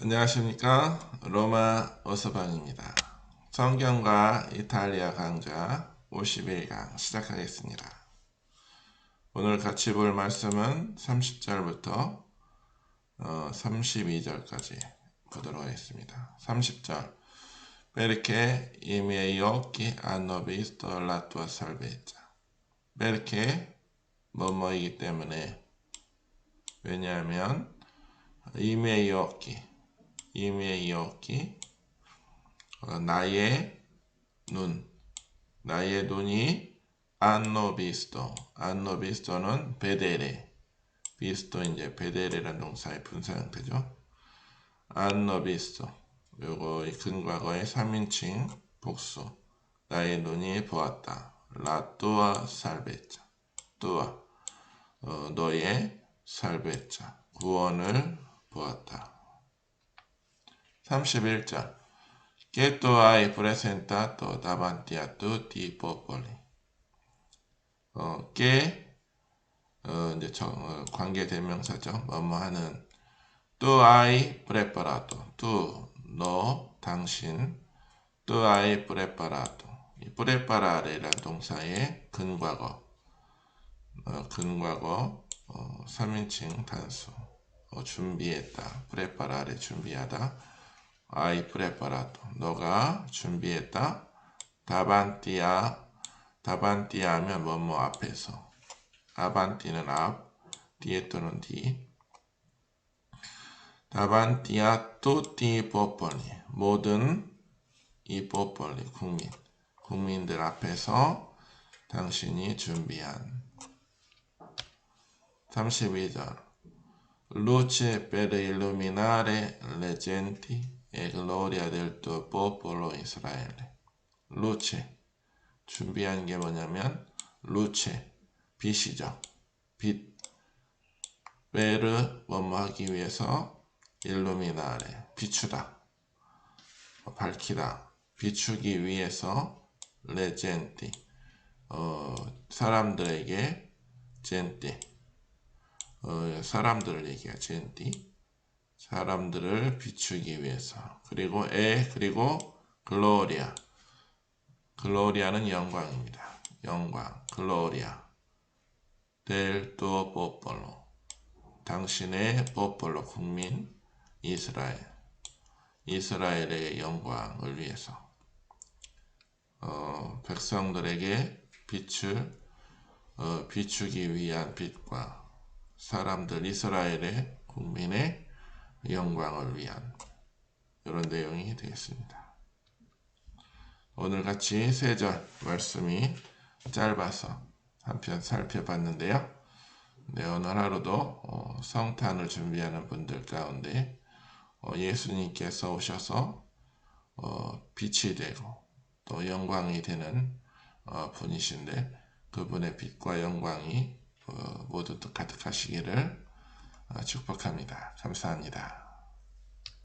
안녕하십니까. 로마 어서방입니다. 성경과 이탈리아 강좌 51강 시작하겠습니다. 오늘 같이 볼 말씀은 30절부터 어, 32절까지 보도록 하겠습니다. 30절. Perché i miei occhi hanno visto la tua salvezza. Perché 뭐뭐이기 때문에 왜냐하면 miei occhi 이미의 이었기. 어, 나의 눈. 나의 눈이 안노 비스토. 안노 비스토는 베데레. 비스토 이제 베데레란 동사의 분사 형태죠. 안노 비스토. 요거 근과거의 3인칭 복수. 나의 눈이 보았다. 라뚜아 살베자. 뚜아. 어, 너의 살베자. 구원을 보았다 31절 che tu hai presentato davanti a tutti i popoli 어, che 어, 이제 정, 어, 관계 대명사죠 뭐뭐 하는 tu hai preparato tu 너 당신 tu hai preparato 이 preparar이란 동사의 근과거 어, 근과거 어, 3인칭 단수 어, 준비했다 preparare 준비하다 hai preparato. 너가 준비했다. 다반티아. 다반티아 하면 뭐뭐 앞에서. 아반티는 앞. 디에토는 뒤. 다반티아 tutti popoli. 모든 이 popoli. 국민. 국민들 앞에서 당신이 준비한 32절 luce per illuminare e gloria del tuo popolo Israele. 루체 준비한 게 뭐냐면 루체 빛이죠. 빛. 베르 뭐뭐 하기 위해서 일루미나레 비추다. 밝히다. 비추기 위해서 레젠티. 어, 사람들에게 젠티. 어, 사람들을 얘기해 젠티 사람들을 비추기 위해서. 그리고 에 그리고 글로리아. 글로리아는 영광입니다. 영광 글로리아. 델 tuo popolo 당신의 popolo 국민 이스라엘. 이스라엘의 영광을 위해서. 어, 백성들에게 빛을 어, 비추기 위한 빛과 사람들 이스라엘의 국민의 영광을 위한 이런 내용이 되겠습니다. 오늘 같이 세 절 말씀이 짧아서 한편 살펴봤는데요. 네, 오늘 하루도 어, 성탄을 준비하는 분들 가운데 어, 예수님께서 오셔서 어, 빛이 되고 또 영광이 되는 어, 분이신데 그분의 빛과 영광이 어, 모두 가득하시기를 어, 축복합니다. 감사합니다.